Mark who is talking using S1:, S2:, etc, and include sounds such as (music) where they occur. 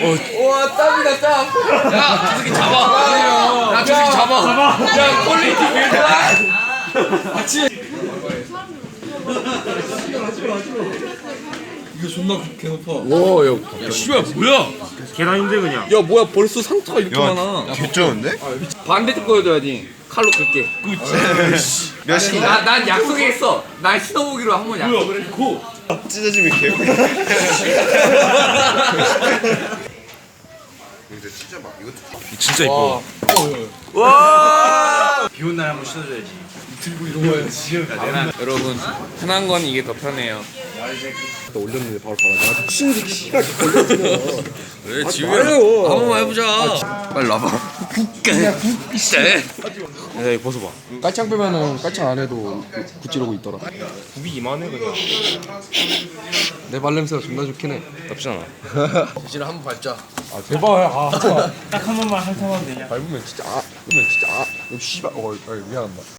S1: 와 땀이다 땀. 야, 저 새끼 잡아. 야, 저 새끼 잡아. 야, 퀄리티 빌드라. 같이. 이거 존나 개 높아. 와, 야, 야, 씨발 뭐야?
S2: 계단인데 그냥
S1: 야, 뭐야? 벌써 상처가 이렇게 많아.
S3: 개쩌는데?
S1: 반대쪽 보여줘야지. 칼로 긁게.
S3: 몇 시?
S1: 나, 난 약속했어. 난 신어보기로 한 번 약속을 했고.
S3: 찢어지면 개. 이거 찢어봐. 이것도
S1: 진짜 이뻐.
S2: 비온 날 한번 신어줘야지
S1: 여러분, 편한 건 이게 더 편해요.
S4: 올렸는데 바로 봐라. 나한테 친구 씨가 걸려주면.
S1: 왜 지금
S4: 말해요.
S1: 한 번만 해보자. 빨리 나봐. 국가 국세.
S2: 야 이거 벗어봐
S4: 깔창 빼면은 깔창 안 해도 구찌르고 있더라.
S2: 굽이 이만해 그냥
S4: 내 발냄새가 존나 좋긴 해.
S2: 나쁘지 않아 (laughs)
S1: 이제 한번 밟자.
S4: 아 제발.
S2: 아딱 한 번만 핥아봐도 되냐
S4: 밟으면 진짜 아. 밟으면 진짜 아. 씨발. 어, 어 미안합니다.